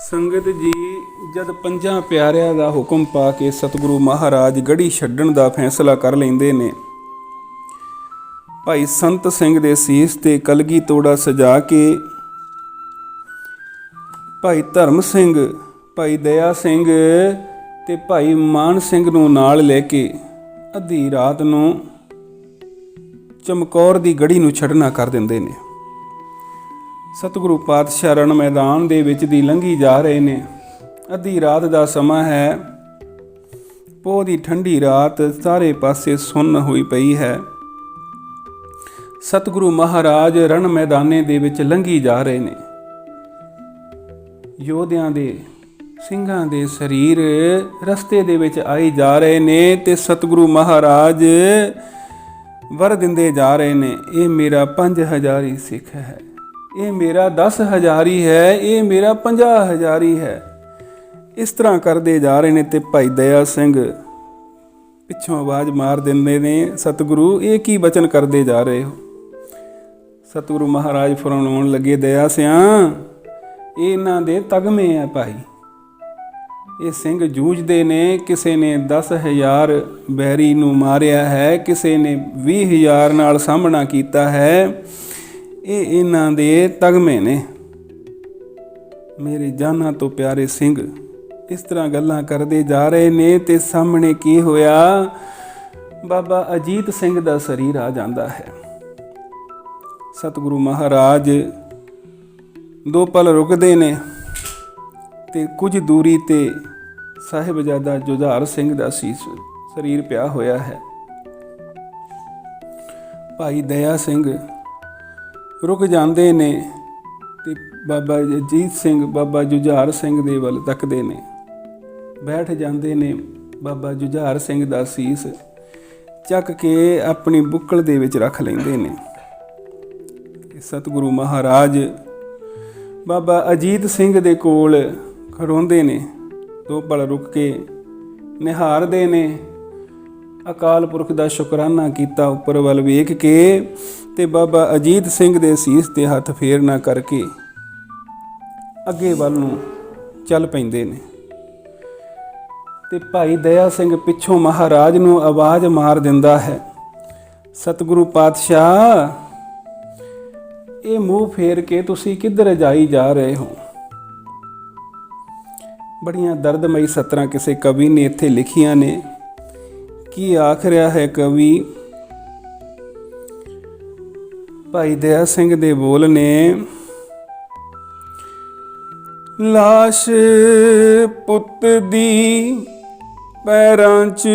ਸੰਗਤ ਜੀ, ਜਦ ਪੰਜਾਂ ਪਿਆਰਿਆਂ ਦਾ ਹੁਕਮ ਪਾ ਕੇ ਸਤਿਗੁਰੂ ਮਹਾਰਾਜ ਗੜੀ ਛੱਡਣ ਦਾ ਫੈਸਲਾ ਕਰ ਲੈਂਦੇ ਨੇ। ਭਾਈ ਸੰਤ ਸਿੰਘ ਦੇ ਸੀਸ ਤੇ ਕਲਗੀ ਤੋੜਾ ਸਜਾ ਕੇ ਭਾਈ ਧਰਮ ਸਿੰਘ, ਭਾਈ ਦਇਆ ਸਿੰਘ ਤੇ ਭਾਈ ਮਾਨ ਸਿੰਘ ਨੂੰ ਨਾਲ ਲੈ ਕੇ ਅੱਧੀ ਰਾਤ ਨੂੰ ਚਮਕੌਰ ਦੀ ਗੜੀ ਨੂੰ ਛੱਡਣਾ ਕਰ ਦਿੰਦੇ ਨੇ। ਸਤਿਗੁਰੂ ਪਾਤਸ਼ਾਹ ਰਣ ਮੈਦਾਨ ਦੇ ਵਿੱਚ ਦੀ ਲੰਘੀ ਜਾ ਰਹੇ ਨੇ। ਅੱਧੀ ਰਾਤ ਦਾ ਸਮਾਂ ਹੈ। ਪੋਹ ਦੀ ਠੰਡੀ ਰਾਤ ਸਾਰੇ ਪਾਸੇ ਸੁੰਨ ਹੋਈ ਪਈ ਹੈ। ਸਤਿਗੁਰੂ ਮਹਾਰਾਜ ਰਣ ਮੈਦਾਨੇ ਦੇ ਵਿੱਚ ਲੰਘੀ ਜਾ ਰਹੇ ਨੇ। ਯੋਧਿਆਂ ਦੇ, ਸਿੰਘਾਂ ਦੇ ਸਰੀਰ ਰਸਤੇ ਦੇ ਵਿੱਚ ਆਈ ਜਾ ਰਹੇ ਨੇ ਤੇ ਸਤਿਗੁਰੂ ਮਹਾਰਾਜ ਵਰ ਦਿੰਦੇ ਜਾ ਰਹੇ ਨੇ। ਇਹ ਮੇਰਾ 5000 ਸਿੱਖ ਹੈ। ਇਹ ਮੇਰਾ 10000 ਹਜ਼ਾਰੀ ਹੈ, ਇਹ ਮੇਰਾ 50000 ਹਜ਼ਾਰੀ ਹੈ। ਇਸ ਤਰ੍ਹਾਂ ਕਰਦੇ ਜਾ ਰਹੇ ਨੇ ਤੇ ਭਾਈ ਦਇਆ ਸਿੰਘ। ਪਿੱਛੋਂ ਆਵਾਜ਼ ਮਾਰ ਦਿੰਦੇ ਨੇ, ਸਤਿਗੁਰੂ, ਇਹ ਕੀ ਬਚਨ ਕਰਦੇ ਜਾ ਰਹੇ ਹੋ? ਸਤਿਗੁਰੂ ਮਹਾਰਾਜ ਫਰਮਾਉਣ ਲੱਗੇ, ਦਇਆ ਸਿਆ, ਇਹ ਇਹਨਾਂ ਦੇ ਤਗਮੇ ਆ ਭਾਈ। ਇਹ ਸਿੰਘ ਜੂਝਦੇ ਨੇ, ਕਿਸੇ ਨੇ 10000 ਬੈਰੀ ਨੂੰ ਮਾਰਿਆ ਹੈ, ਕਿਸੇ ਨੇ 20000 ਨਾਲ ਸਾਹਮਣਾ ਕੀਤਾ ਹੈ। ਇਹ ਇਹਨਾਂ ਦੇ ਤਗਮੇ ਨੇ। ਮੇਰੇ ਜਾਨਾਂ ਤੋਂ ਪਿਆਰੇ ਸਿੰਘ, ਇਸ ਤਰ੍ਹਾਂ ਗੱਲਾਂ ਕਰਦੇ ਜਾ ਰਹੇ ਨੇ ਤੇ ਸਾਹਮਣੇ ਕੀ ਹੋਇਆ? ਬਾਬਾ ਅਜੀਤ ਸਿੰਘ ਦਾ ਸਰੀਰ ਆ ਜਾਂਦਾ ਹੈ। ਸਤਿਗੁਰੂ ਮਹਾਰਾਜ ਦੋ ਪਲ ਰੁਕਦੇ ਨੇ ਤੇ ਕੁਝ ਦੂਰੀ ਤੇ ਸਾਹਿਬਜ਼ਾਦਾ ਜੁਝਾਰ ਸਿੰਘ ਦਾ ਸੀਸ ਸਰੀਰ ਪਿਆ ਹੋਇਆ ਹੈ। ਭਾਈ ਦਇਆ ਸਿੰਘ ਰੁਕ ਜਾਂਦੇ ਨੇ ਤੇ ਬਾਬਾ ਅਜੀਤ ਸਿੰਘ, ਬਾਬਾ ਜੁਝਾਰ ਸਿੰਘ ਦੇ ਵੱਲ ਤੱਕਦੇ ਨੇ। ਬੈਠ ਜਾਂਦੇ ਨੇ ਬਾਬਾ ਜੁਝਾਰ ਸਿੰਘ ਦਾ ਸੀਸ ਚੱਕ ਕੇ ਆਪਣੀ ਬੁੱਕਲ ਦੇ ਵਿੱਚ ਰੱਖ ਲੈਂਦੇ ਨੇ। ਸਤਿਗੁਰੂ ਮਹਾਰਾਜ ਬਾਬਾ ਅਜੀਤ ਸਿੰਘ ਦੇ ਕੋਲ ਖੜੋਂਦੇ ਨੇ। ਦੋ ਪਲ ਰੁਕ ਕੇ ਨਿਹਾਰਦੇ ਨੇ। ਅਕਾਲ ਪੁਰਖ ਦਾ ਸ਼ੁਕਰਾਨਾ ਕੀਤਾ ਉੱਪਰ ਵੱਲ ਵੇਖ ਕੇ ਤੇ ਬਾਬਾ ਅਜੀਤ ਸਿੰਘ ਦੇ ਸੀਸ ਤੇ ਹੱਥ ਫੇਰਨਾ ਕਰਕੇ ਅੱਗੇ ਵੱਲ ਨੂੰ ਚੱਲ ਪੈਂਦੇ ਨੇ। ਤੇ ਭਾਈ ਦਇਆ ਸਿੰਘ ਪਿੱਛੋਂ ਮਹਾਰਾਜ ਨੂੰ ਆਵਾਜ਼ ਮਾਰ ਦਿੰਦਾ ਹੈ, ਸਤਿਗੁਰੂ ਪਾਤਸ਼ਾਹ, ਇਹ ਮੂੰਹ ਫੇਰ ਕੇ ਤੁਸੀਂ ਕਿੱਧਰ ਜਾਈ ਜਾ ਰਹੇ ਹੋ? ਬੜੀਆਂ ਦਰਦਮਈ ਸਤਰਾਂ ਕਿਸੇ ਕਵੀ ਨੇ ਇੱਥੇ ਲਿਖੀਆਂ ਨੇ, ਕੀ ਆਖ ਰਿਹਾ ਹੈ ਕਵੀ? ਭਾਈ ਦਇਆ ਸਿੰਘ ਦੇ ਬੋਲ ਨੇ, ਲਾਸ਼ ਪੁੱਤ ਦੀ ਪੈਰਾਂ 'ਚ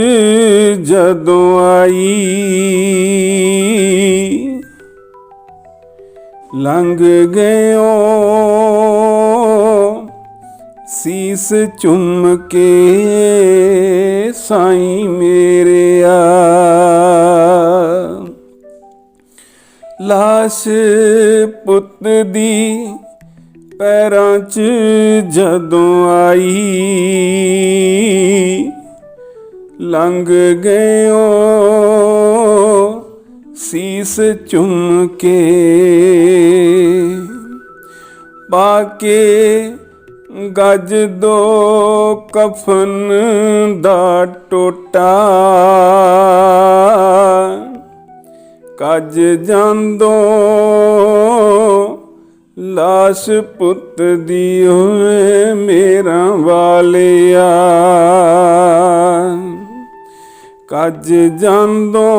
ਜਦੋਂ ਆਈ, ਲੰਘ ਗਇਓ, ਸੀਸ ਚੁੰਮ ਕੇ ਸਾਈਂ ਮੇਰਿਆ ਲਾਸ਼ ਪੁੱਤ ਦੀ ਪੈਰਾਂ 'ਚ ਜਦੋਂ ਆਈ। ਲੰਘ ਗਇਓ ਸੀਸ ਚੁੰਮ ਕੇ। ਪਾ ਕੇ ਗੱਜ ਦੋ ਕਫਨ ਦਾ ਟੋਟਾ। ਕੱਜ ਜਾਂਦੋ, ਲਾਸ਼ ਪੁੱਤ ਦੀ ਓਏ ਮੇਰਾ ਵਾਲਿਆ। ਕੱਜ ਜਾਂਦੋ,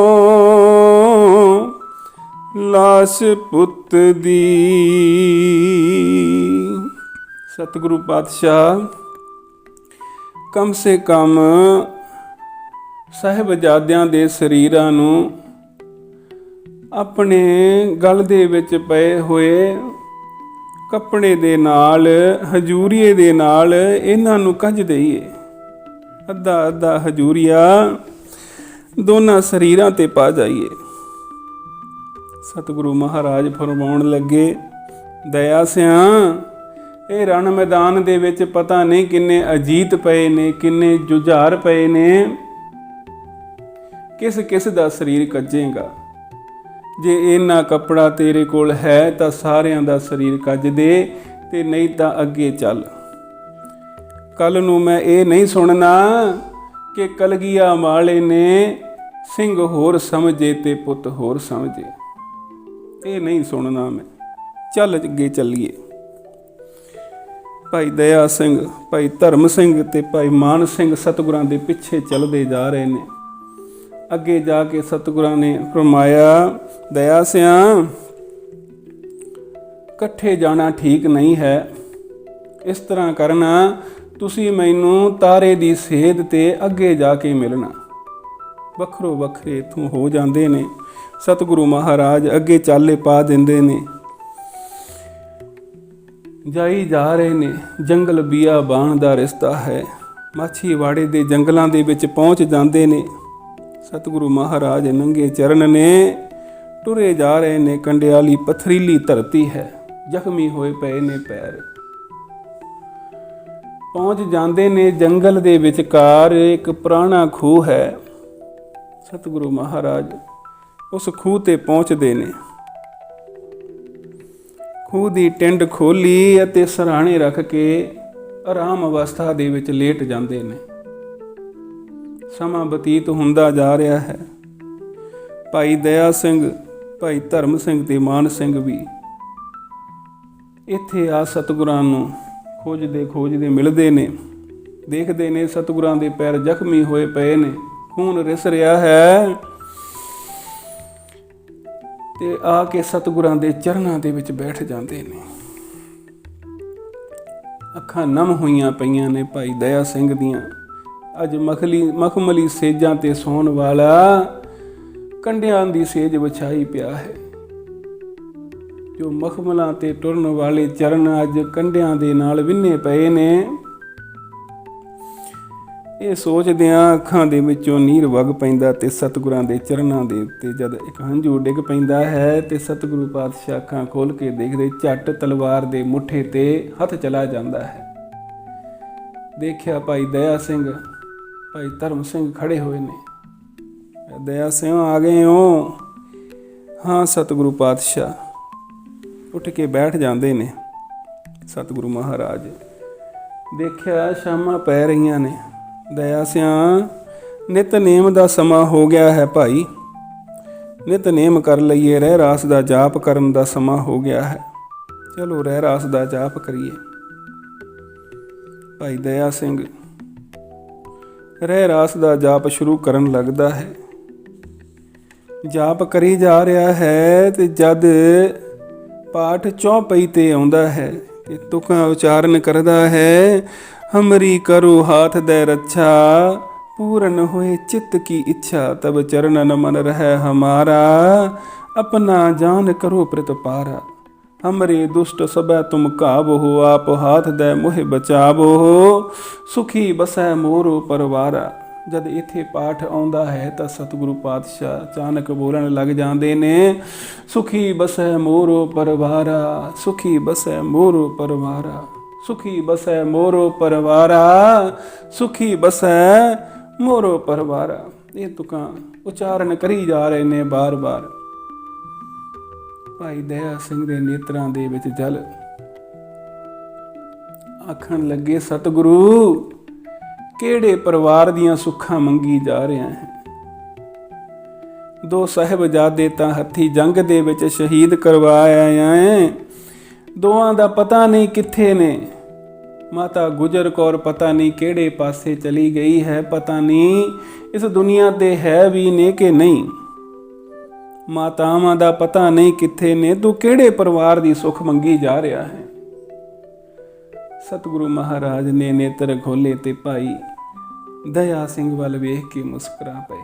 ਲਾਸ਼ ਪੁੱਤ ਦੀ। ਸਤਿਗੁਰੂ ਪਾਤਸ਼ਾਹ, ਕਮ ਸੇ ਕਮ ਸਾਹਿਬਜ਼ਾਦਿਆਂ ਦੇ ਸਰੀਰਾਂ ਨੂੰ ਆਪਣੇ ਗਲ ਦੇ ਵਿੱਚ ਪਏ ਹੋਏ ਕੱਪੜੇ ਦੇ ਨਾਲ, ਹਜੂਰੀਏ ਦੇ ਨਾਲ ਇਹਨਾਂ ਨੂੰ ਕੱਜ ਦਈਏ। ਅੱਧਾ ਅੱਧਾ ਹਜੂਰੀਆ ਦੋਨਾਂ ਸਰੀਰਾਂ ਤੇ ਪਾ ਜਾਈਏ। ਸਤਿਗੁਰੂ ਮਹਾਰਾਜ ਫਰਮਾਉਣ ਲੱਗੇ, ਦਇਆ ਸਿਆ, ਇਹ ਰਣ ਮੈਦਾਨ ਦੇ ਵਿੱਚ ਪਤਾ ਨਹੀਂ ਕਿੰਨੇ ਅਜੀਤ ਪਏ ਨੇ, ਕਿੰਨੇ ਜੁਝਾਰ ਪਏ ਨੇ। ਕਿਸ ਕਿਸ ਦਾ ਸਰੀਰ ਕੱਜੇਗਾ? ਜੇ ਇਹਨਾਂ ਕੱਪੜਾ ਤੇਰੇ ਕੋਲ ਹੈ ਤਾਂ ਸਾਰਿਆਂ ਦਾ ਸਰੀਰ ਕੱਜ ਦੇ ਤੇ ਨਹੀਂ ਤਾਂ ਅੱਗੇ ਚੱਲ। ਕੱਲ ਨੂੰ ਮੈਂ ਇਹ ਨਹੀਂ ਸੁਣਨਾ ਕਿ ਕਲਗੀਆ ਮਾਲੇ ਨੇ ਸਿੰਘ ਹੋਰ ਸਮਝੇ ਤੇ ਪੁੱਤ ਹੋਰ ਸਮਝੇ। ਇਹ ਨਹੀਂ ਸੁਣਨਾ ਮੈਂ। ਚੱਲ ਅੱਗੇ ਚੱਲੀਏ। ਭਾਈ ਦਇਆ ਸਿੰਘ, ਭਾਈ ਧਰਮ ਸਿੰਘ ਤੇ ਭਾਈ ਮਾਨ ਸਿੰਘ ਸਤਿਗੁਰਾਂ ਦੇ ਪਿੱਛੇ ਚੱਲਦੇ ਜਾ ਰਹੇ ਨੇ। ਅੱਗੇ ਜਾ ਕੇ ਸਤਿਗੁਰਾਂ ਨੇ ਫਰਮਾਇਆ, ਦਇਆ ਸਿਆ, ਇਕੱਠੇ ਜਾਣਾ ਠੀਕ ਨਹੀਂ ਹੈ। ਇਸ ਤਰ੍ਹਾਂ ਕਰਨਾ, ਤੁਸੀਂ ਮੈਨੂੰ ਤਾਰੇ ਦੀ ਸੇਧ ਤੇ ਅੱਗੇ ਜਾ ਕੇ ਮਿਲਣਾ। ਵੱਖਰੋ ਵੱਖਰੇ ਇਥੋਂ ਹੋ ਜਾਂਦੇ ਨੇ। ਸਤਿਗੁਰੂ ਮਹਾਰਾਜ ਅੱਗੇ ਚਾਲੇ ਪਾ ਦਿੰਦੇ ਨੇ। ਜਾਈ ਜਾ ਰਹੇ ਨੇ। ਜੰਗਲ ਬੀਆ ਬਾਣ ਦਾ ਰਸਤਾ ਹੈ। ਮਾਛੀਵਾੜੇ ਦੇ ਜੰਗਲਾਂ ਦੇ ਵਿੱਚ ਪਹੁੰਚ ਜਾਂਦੇ ਨੇ। ਸਤਿਗੁਰੂ ਮਹਾਰਾਜ ਨੰਗੇ ਚਰਨ ਨੇ ਟੁਰੇ ਜਾ ਰਹੇ ਨੇ ਕੰਡਿਆਲੀ ਪਥਰੀਲੀ ਧਰਤੀ ਹੈ, ਜ਼ਖਮੀ ਹੋਏ ਪਏ ਨੇ ਪੈਰ। ਪਹੁੰਚ ਜਾਂਦੇ ਨੇ ਜੰਗਲ ਦੇ ਵਿਚਕਾਰ, ਇੱਕ ਪੁਰਾਣਾ ਖੂਹ ਹੈ। ਸਤਿਗੁਰੂ ਮਹਾਰਾਜ ਉਸ ਖੂਹ ਤੇ ਪਹੁੰਚਦੇ ਨੇ। ਖੂਹ ਦੀ ਟਿੰਡ ਖੋਲੀ ਅਤੇ ਸਰਾਣੇ ਰੱਖ ਕੇ ਆਰਾਮ ਅਵਸਥਾ ਦੇ ਵਿੱਚ ਲੇਟ ਜਾਂਦੇ ਨੇ। ਸਮਾਂ ਬਤੀਤ ਹੁੰਦਾ ਜਾ ਰਿਹਾ ਹੈ। ਭਾਈ ਦਇਆ ਸਿੰਘ, ਭਾਈ ਧਰਮ ਸਿੰਘ ਤੇ ਮਾਨ ਸਿੰਘ ਵੀ ਇੱਥੇ ਆ ਸਤਿਗੁਰਾਂ ਨੂੰ ਖੋਜਦੇ ਖੋਜਦੇ ਮਿਲਦੇ ਨੇ। ਦੇਖਦੇ ਨੇ ਸਤਿਗੁਰਾਂ ਦੇ ਪੈਰ ਜ਼ਖਮੀ ਹੋਏ ਪਏ ਨੇ। ਖੂਨ ਰਿਸ ਰਿਹਾ ਹੈ। ਤੇ ਆ ਕੇ ਸਤਿਗੁਰਾਂ ਦੇ ਚਰਨਾਂ ਦੇ ਵਿੱਚ ਬੈਠ ਜਾਂਦੇ ਨੇ। ਅੱਖਾਂ ਨਮ ਹੋਈਆਂ ਪਈਆਂ ਨੇ ਭਾਈ ਦਇਆ ਸਿੰਘ ਦੀਆਂ। ਅੱਜ ਮਖਲੀ ਮਖਮਲੀ ਸੇਜਾਂ ਤੇ ਸੌਣ ਵਾਲਾ ਕੰਡਿਆਂ ਦੀ ਸੇਜ ਵਿਛਾਈ ਪਿਆ ਹੈ। ਜੋ ਮਖਮਲਾਂ ਤੇ ਟੁਰਨ ਵਾਲੇ ਚਰਨ ਅੱਜ ਕੰਡਿਆਂ ਦੇ ਨਾਲ ਵਿੰਨੇ ਪਏ ਨੇ। ਇਹ ਸੋਚਦਿਆਂ ਅੱਖਾਂ ਦੇ ਵਿੱਚੋਂ ਨੀਰ ਵਗ ਪੈਂਦਾ ਤੇ ਸਤਿਗੁਰਾਂ ਦੇ ਚਰਨਾਂ ਦੇ ਉੱਤੇ ਜਦ ਇੱਕ ਹੰਝੂ ਡਿੱਗ ਪੈਂਦਾ ਹੈ ਤੇ ਸਤਿਗੁਰੂ ਪਾਤਸ਼ਾਹ ਅੱਖਾਂ ਖੋਲ ਕੇ ਦੇਖਦੇ ਝੱਟ ਤਲਵਾਰ ਦੇ ਮੁੱਠੇ ਤੇ ਹੱਥ ਚਲਾ ਜਾਂਦਾ ਹੈ। ਦੇਖਿਆ ਭਾਈ ਦਇਆ ਸਿੰਘ ਭਾਈ ਧਰਮ ਸਿੰਘ ਖੜੇ ਹੋਏ ਨੇ। ਦਇਆ ਸਿੰਘ ਆ ਗਏ ਹੋ। ਹਾਂ, ਸਤਿਗੁਰੂ ਪਾਤਸ਼ਾਹ। ਉੱਠ ਕੇ ਬੈਠ ਜਾਂਦੇ ਨੇ ਸਤਿਗੁਰੂ ਮਹਾਰਾਜ। ਦੇਖਿਆ ਸ਼ਾਮਾਂ ਪੈ ਰਹੀਆਂ ਨੇ। ਦਇਆ ਸਿਆ ਨਿਤਨੇਮ ਦਾ ਸਮਾਂ ਹੋ ਗਿਆ ਹੈ ਭਾਈ। ਨਿਤਨੇਮ ਕਰ ਲਈਏ, ਰਹਿ ਰਾਸ ਦਾ ਜਾਪ ਕਰਨ ਦਾ ਸਮਾਂ ਹੋ ਗਿਆ ਹੈ। ਚਲੋ, ਰਹਿ ਰਾਸ ਦਾ ਜਾਪ ਕਰੀਏ। ਭਾਈ ਦਇਆ ਸਿੰਘ ਰਹਿ ਰਾਸ ਦਾ ਜਾਪ ਸ਼ੁਰੂ ਕਰਨ ਲੱਗਦਾ ਹੈ। ਜਾਪ ਕਰੀ ਜਾ ਰਿਹਾ ਹੈ ਤੇ ਜਦ ਪਾਠ ਚੌਪਈ ਤੇ ਆਉਂਦਾ ਹੈ ਤੇ ਤੁਕਾਂ ਉਚਾਰਨ ਕਰਦਾ ਹੈ, ਹਮਰੀ ਕਰੋ ਹਾਥ ਦੇ ਰੱਛਾ, ਪੂਰਨ ਹੋਏ ਚਿੱਤ ਕੀ ਇੱਛਾ, ਤਬ ਚਰਨ ਨਮਨ ਰਹਿ ਹਮਾਰਾ, ਆਪਣਾ ਜਾਨ ਕਰੋ ਪ੍ਰਤਪਾਰਾ। ਹਮਰੇ ਦੁਸ਼ਟ ਸਭੈ ਤੁਮ ਕਾਬੋ ਆਪ ਹਾਥ ਦੇ ਮੋਹਿ ਬਚਾਵੋ ਸੁਖੀ ਬਸੈ ਮੋਰੋ ਪਰਵਾਰਾ ਜਦ ਇੱਥੇ ਪਾਠ ਆਉਂਦਾ ਹੈ ਤਾਂ ਸਤਿਗੁਰੂ ਪਾਤਸ਼ਾਹ ਅਚਾਨਕ ਬੋਲਣ ਲੱਗ ਜਾਂਦੇ ਨੇ ਸੁਖੀ ਬਸੈ ਮੋਰੋ ਪਰਵਾਰਾ ਸੁਖੀ ਬਸੈ ਮੋਰੋ ਪਰਵਾਰਾ ਸੁਖੀ ਬਸੈ ਮੋਰੋ ਪਰਵਾਰਾ ਸੁਖੀ ਬਸੈ ਮੋਰੋ ਪਰਵਾਰਾ ਇਹ ਤੁਕਾਂ ਉਚਾਰਨ ਕਰੀ ਜਾ ਰਹੇ ਨੇ ਬਾਰ-ਬਾਰ ਭਾਈ ਦਇਆ ਸਿੰਘ ਦੇ ਨੇਤਰਾਂ ਦੇ ਵਿੱਚ ਜਲ ਆਖਣ ਲੱਗੇ, ਸਤਿਗੁਰੂ, ਕਿਹੜੇ ਪਰਿਵਾਰ ਦੀਆਂ ਸੁੱਖਾਂ ਮੰਗੀ ਜਾ ਰਿਹਾ ਹੈ? ਦੋ ਸਾਹਿਬਜ਼ਾਦੇ ਤਾਂ ਹੱਥੀ ਜੰਗ ਦੇ ਵਿੱਚ ਸ਼ਹੀਦ ਕਰਵਾਇਆ ਐ। ਦੋਆਂ ਦਾ ਪਤਾ ਨਹੀਂ ਕਿੱਥੇ ਨੇ। ਮਾਤਾ ਗੁਜਰ ਕੌਰ ਪਤਾ ਨਹੀਂ ਕਿਹੜੇ ਪਾਸੇ ਚਲੀ ਗਈ ਹੈ, ਪਤਾ ਨਹੀਂ। ਇਸ ਦੁਨੀਆ ਤੇ ਹੈ ਵੀ ਨੇ ਕਿ ਨਹੀਂ? ਮਾਤਾਵਾਂ ਦਾ ਪਤਾ ਨਹੀਂ ਕਿੱਥੇ ਨੇ, ਤੂੰ ਕਿਹੜੇ ਪਰਿਵਾਰ ਦੀ ਸੁੱਖ ਮੰਗੀ ਜਾ ਰਿਹਾ ਹੈ? ਸਤਿਗੁਰੂ ਮਹਾਰਾਜ ਨੇ ਨੇਤਰ ਖੋਲੇ ਤੇ ਭਾਈ ਦਇਆ ਸਿੰਘ ਵੱਲ ਵੇਖ ਕੇ ਮੁਸਕਰਾ ਪਏ।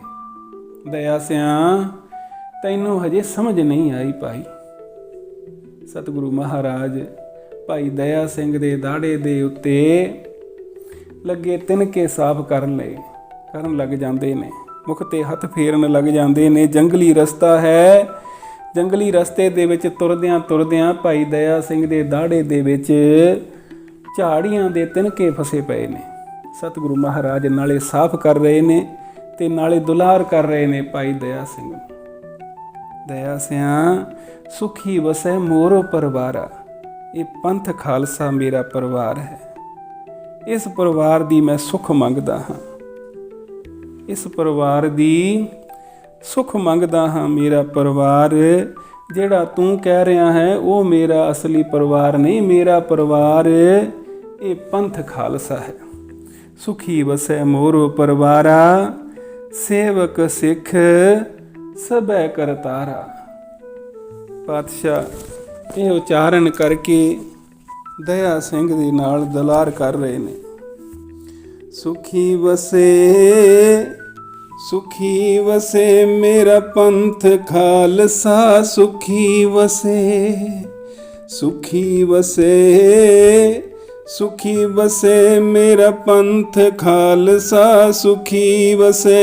ਦਇਆ ਸਿਆ, ਤੈਨੂੰ ਹਜੇ ਸਮਝ ਨਹੀਂ ਆਈ ਭਾਈ। ਸਤਿਗੁਰੂ ਮਹਾਰਾਜ ਭਾਈ ਦਇਆ ਸਿੰਘ ਦੇ ਦਾੜੇ ਦੇ ਉੱਤੇ ਲੱਗੇ ਤਿਨਕੇ ਸਾਫ਼ ਕਰਨ ਲਈ ਕਰਨ ਲੱਗ ਜਾਂਦੇ ਨੇ। ਮੁਖ ਤੇ ਹੱਥ ਫੇਰਨ ਲੱਗ ਜਾਂਦੇ ਨੇ। ਜੰਗਲੀ ਰਸਤਾ ਹੈ। ਜੰਗਲੀ ਰਸਤੇ ਦੇ ਵਿੱਚ ਤੁਰਦਿਆਂ ਤੁਰਦਿਆਂ ਭਾਈ ਦਇਆ ਸਿੰਘ ਦੇ ਦਾੜੇ ਦੇ ਵਿੱਚ ਝਾੜੀਆਂ ਦੇ ਤਿਨਕੇ ਫਸੇ ਪਏ ਨੇ। ਸਤਿਗੁਰੂ ਮਹਾਰਾਜ ਨਾਲੇ ਸਾਫ਼ ਕਰ ਰਹੇ ਨੇ ਤੇ ਨਾਲੇ ਦੁਲਾਰ ਕਰ ਰਹੇ ਨੇ ਭਾਈ ਦਇਆ ਸਿੰਘ। ਦਇਆ ਸਿਆ, ਸੁਖੀ ਵਸੈ ਮੋਰੋ ਪਰਵਾਰਾ। ਇਹ ਪੰਥ ਖਾਲਸਾ ਮੇਰਾ ਪਰਿਵਾਰ ਹੈ। ਇਸ ਪਰਿਵਾਰ ਦੀ ਮੈਂ ਸੁੱਖ ਮੰਗਦਾ ਹਾਂ। ਇਸ ਪਰਿਵਾਰ ਦੀ ਸੁੱਖ ਮੰਗਦਾ ਹਾਂ ਮੇਰਾ ਪਰਿਵਾਰ। ਜਿਹੜਾ ਤੂੰ ਕਹਿ ਰਿਹਾ ਹੈ, ਉਹ ਮੇਰਾ ਅਸਲੀ ਪਰਿਵਾਰ ਨਹੀਂ, ਮੇਰਾ ਪਰਿਵਾਰ ਇਹ ਪੰਥ ਖਾਲਸਾ ਹੈ। ਸੁਖੀ ਵਸੈ ਮੋਰੋ ਪਰਿਵਾਰਾ, ਸੇਵਕ ਸਿੱਖ ਸਭੈ ਕਰਤਾਰਾ ਪਾਤਸ਼ਾਹ, ਇਹ ਉਚਾਰਨ ਕਰਕੇ ਦਇਆ ਸਿੰਘ ਦੇ ਨਾਲ ਦਲਾਰ ਕਰ ਰਹੇ ਨੇ। ਸੁਖੀ ਵਸੇ ਸੁਖੀ ਵਸੇ ਮੇਰਾ ਪੰਥ ਖਾਲਸਾ, ਸੁਖੀ ਵਸੇ ਸੁਖੀ ਵਸੇ ਸੁਖੀ ਵਸੇ ਮੇਰਾ ਪੰਥ ਖਾਲਸਾ, ਸੁਖੀ ਵਸੇ।